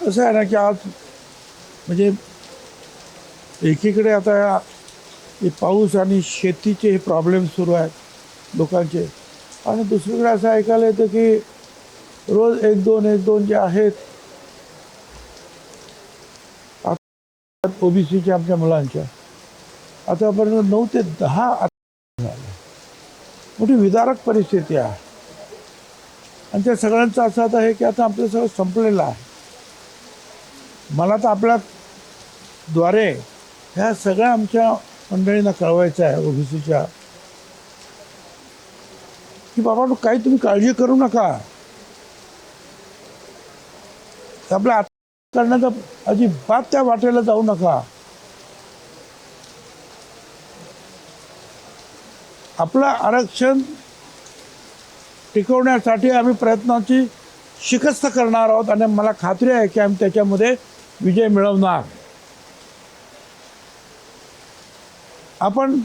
कसं आहे ना की आज म्हणजे एकीकडे आता हे पाऊस आणि शेतीचे हे प्रॉब्लेम सुरू आहेत लोकांचे. आणि दुसरीकडे असं ऐकायला येतं की रोज एक दोन एक दोन जे आहेत ओबीसीच्या आमच्या मुलांच्या. आतापर्यंत नऊ ते दहा झाले. मोठी विदारक परिस्थिती आहे. आणि त्या सगळ्यांचं असं आता आहे की आता आपलं सगळं संपलेलं आहे. मला तर आपल्या द्वारे ह्या सगळ्या आमच्या मंडळींना कळवायचं आहे ओबीसीच्या. की बाबा काही तुम्ही काळजी करू नका. आपल्या आत करण्याचा अजिबात त्या वाटेला जाऊ नका. आपलं आरक्षण टिकवण्यासाठी आम्ही प्रयत्नाची शिकस्त करणार आहोत आणि मला खात्री आहे की आम्ही त्याच्यामध्ये विजय मिळवणार. आपण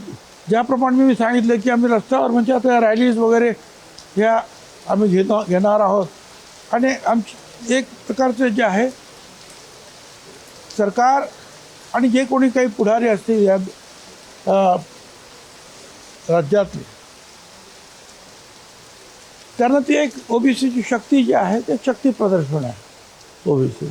ज्याप्रमाणे मी सांगितलं की आम्ही रस्त्यावर म्हणजे आता रॅलीज वगैरे ह्या आम्ही घेतो घेणार आहोत. आणि आमची एक प्रकारचे जे आहे सरकार आणि जे कोणी काही पुढारी असतील या राज्यातले त्यांना ती एक ओबीसीची शक्ती जी आहे ते शक्ती प्रदर्शन आहे. ओबीसी